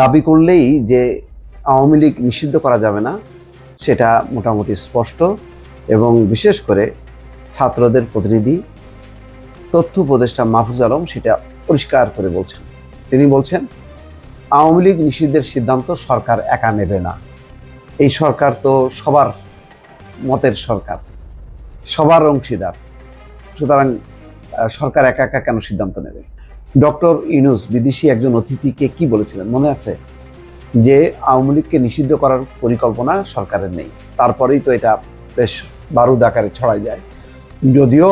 দাবি করলেই যে আওয়ামী লীগ নিষিদ্ধ করা যাবে না, সেটা মোটামুটি স্পষ্ট এবং বিশেষ করে ছাত্রদের প্রতিনিধি, তথ্য উপদেষ্টা মাহফুজ আলম সেটা পরিষ্কার করে বলছেন। তিনি বলছেন, আওয়ামী লীগ নিষিদ্ধের সিদ্ধান্ত সরকার একা নেবে না। এই সরকার তো সবার মতের সরকার, সবার অংশীদার। সুতরাং সরকার একা একা কেন সিদ্ধান্ত নেবে? ডক্টর ইউনুস বিদেশি একজন অতিথিকে কি বলেছিলেন? মনে আছে? যে আওয়ামী লীগকে নিষিদ্ধ করার পরিকল্পনা সরকারের নেই। তারপরেই তো এটা বেশ বারুদ আকারে ছড়াই যায়। যদিও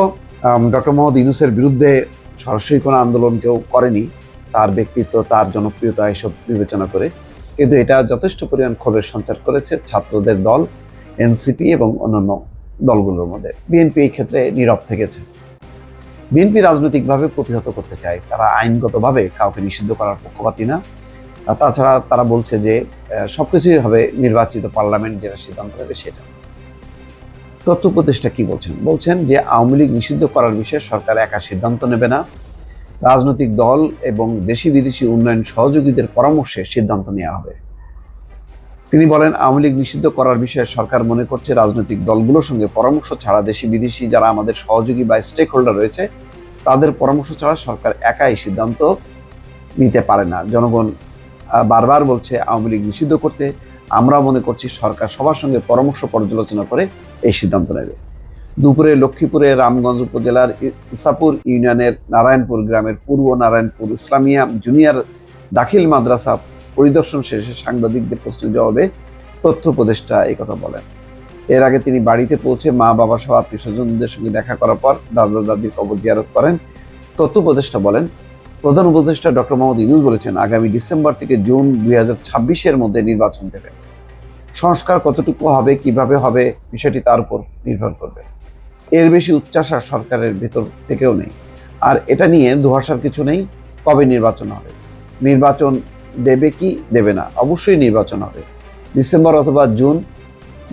ডক্টর মোহাম্মদ ইউনুসের বিরুদ্ধে সরাসরি কোনো আন্দোলন কেউ করেনি, তার ব্যক্তিত্ব, তার জনপ্রিয়তা এসব বিবেচনা করে। কিন্তু এটা যথেষ্ট পরিমাণ ক্ষোভের সঞ্চার করেছে ছাত্রদের দল, এনসিপি এবং অন্যান্য দলগুলোর মধ্যে। বিএনপি এই ক্ষেত্রে নীরব থেকেছে। বিএনপি রাজনৈতিকভাবে প্রতিহত করতে চায়। তারা আইনগতভাবে কাউকে নিষিদ্ধ করার পক্ষপাতী না। তাছাড়া তারা বলছে যে আহ, সবকিছুই হবে নির্বাচিত পার্লামেন্ট যেটা সিদ্ধান্ত নেবে সেটা। তথ্য উপদেষ্টা কি বলছেন? বলছেন যে আওয়ামী লীগ নিষিদ্ধ করার বিষয়ে সরকার একা সিদ্ধান্ত নেবে না। রাজনৈতিক দল এবং দেশি বিদেশি উন্নয়ন সহযোগীদের পরামর্শে সিদ্ধান্ত নেওয়া হবে। তিনি বলেন, আওয়ামী লীগ নিষিদ্ধ করার বিষয়ে সরকার মনে করছে রাজনৈতিক দলগুলোর সঙ্গে পরামর্শ ছাড়া দেশি বিদেশি যারা আমাদের সহযোগী বা স্টেক হোল্ডার রয়েছে, তাদের পরামর্শ ছাড়া সরকার একাই সিদ্ধান্ত নিতে পারে না। জনগণ বারবার বলছে, আওয়ামী লীগ নিষিদ্ধ করতে। আমরা মনে করছি সরকার সবার সঙ্গে পরামর্শ পর্যালোচনা করে এই সিদ্ধান্ত নেবে। দুপুরে লক্ষ্মীপুরে রামগঞ্জ উপজেলার ইসাপুর ইউনিয়নের নারায়ণপুর গ্রামের পূর্ব নারায়ণপুর ইসলামিয়া জুনিয়র দাখিল মাদ্রাসা পরিদর্শন শেষে সাংবাদিকদের প্রশ্নের জবাবে তথ্য উপদেষ্টা কথা বলেন। এর আগে তিনি বাড়িতে পৌঁছে মা, বাবা সহ আত্মীয় স্বজনদের সঙ্গে দেখা করার পর দাদা দাদির কবর জিয়ারত করেন। তথ্য উপদেষ্টা বলেন, প্রধান উপদেষ্টা ডক্টর মোহাম্মদ ইউনুস বলেছেন, আগামী ডিসেম্বর থেকে জুন দুই ছাব্বিশের মধ্যে নির্বাচন দেবেন সংস্কার কতটুকু হবে, কীভাবে হবে, বিষয়টি তার উপর নির্ভর করবে। এর বেশি উচ্চাসা সরকারের ভেতর থেকেও নেই। আর এটা নিয়ে ধোয়াশার কিছু নেই, কবে নির্বাচন হবে? নির্বাচন দেবে কি দেবে না? অবশ্যই নির্বাচন হবে। ডিসেম্বর অথবা জুন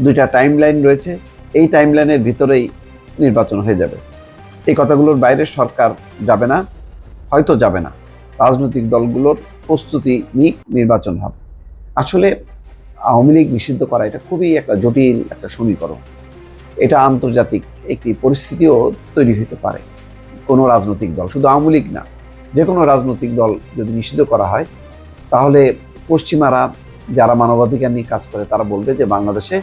দুইটা টাইম লাইন রয়েছে। এই টাইম লাইনের ভিতরেই নির্বাচন হয়ে যাবে। এই কথাগুলোর বাইরে সরকার যাবে না, হয়তো যাবে না। রাজনৈতিক দলগুলোর প্রস্তুতি নিয়ে নির্বাচন হবে। আসলে আওয়ামী লীগ নিষিদ্ধ করা এটা খুবই একটা জটিল একটা সমীকরণ। এটা আন্তর্জাতিক একটি পরিস্থিতিও তৈরি হতে পারে। কোনো রাজনৈতিক দল, শুধু আওয়ামী লীগ না যে কোনো রাজনৈতিক দল যদি নিষিদ্ধ করা হয় তাহলে পশ্চিমারা যারা মানবাধিকার নিয়ে কাজ করে, তারা বলবে যে বাংলাদেশে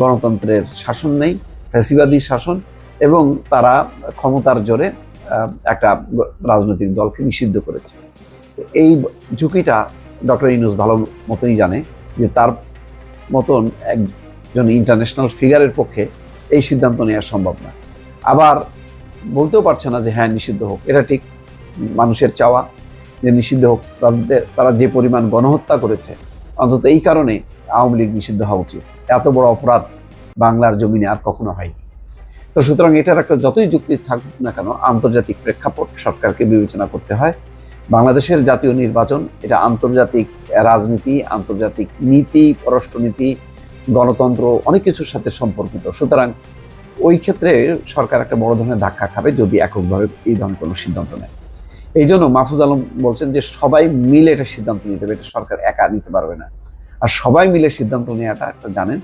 গণতন্ত্রের শাসন নেই, ফ্যাসিবাদী শাসন, এবং তারা ক্ষমতার জোরে একটা রাজনৈতিক দলকে নিষিদ্ধ করেছে। এই ঝুঁকিটা ডক্টর ইনুস ভালো মতনই জানে যে তার মতন একজন ইন্টারন্যাশনাল ফিগারের পক্ষে এই সিদ্ধান্ত নেওয়া সম্ভব না। আবার বলতেও পারছে না যে হ্যাঁ নিষিদ্ধ হোক, এটা ঠিক, মানুষের চাওয়া। যে নিষিদ্ধ হোক, তাদের, তারা যে পরিমাণ গণহত্যা করেছে, অন্তত এই কারণে আওয়ামী লীগ নিষিদ্ধ হওয়া উচিত। এত বড় অপরাধ বাংলার জমিনে আর কখনো হয়নি। তো সুতরাং এটার একটা যতই যুক্তি থাকুক না কেন, আন্তর্জাতিক প্রেক্ষাপট সরকারকে বিবেচনা করতে হয়। বাংলাদেশের জাতীয় নির্বাচন, এটা আন্তর্জাতিক রাজনীতি, আন্তর্জাতিক নীতি, পররাষ্ট্রনীতি, গণতন্ত্র, অনেক কিছুর সাথে সম্পর্কিত। সুতরাং ওই ক্ষেত্রে সরকার একটা বড় ধরনের ধাক্কা খাবে যদি এককভাবে এই ধরনের কোনো সিদ্ধান্ত নেয়। এই জন্য মাহফুজ আলম বলছেন যে সবাই মিলে এটা সিদ্ধান্ত নিতে হবে, এটা সরকার একা নিতে পারবে না। আর সবাই মিলে সিদ্ধান্ত নেওয়াটা একটা জানেন,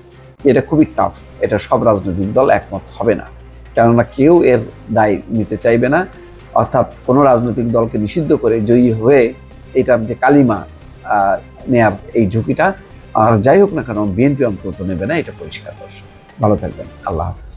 এটা খুবই টাফ এটা সব রাজনৈতিক দল একমত হবে না। কেননা কেউ এর দায় নিতে চাইবে না, অর্থাৎ কোনো রাজনৈতিক দলকে নিষিদ্ধ করে জয়ী হয়ে এটার যে কালিমা নেয়ার এই ঝুঁকিটা, আর যাই হোক না কেন, বিএনপি অন্তত নেবে না, এটা পরিষ্কার দর্শক। ভালো থাকবেন, আল্লাহ হাফেজ।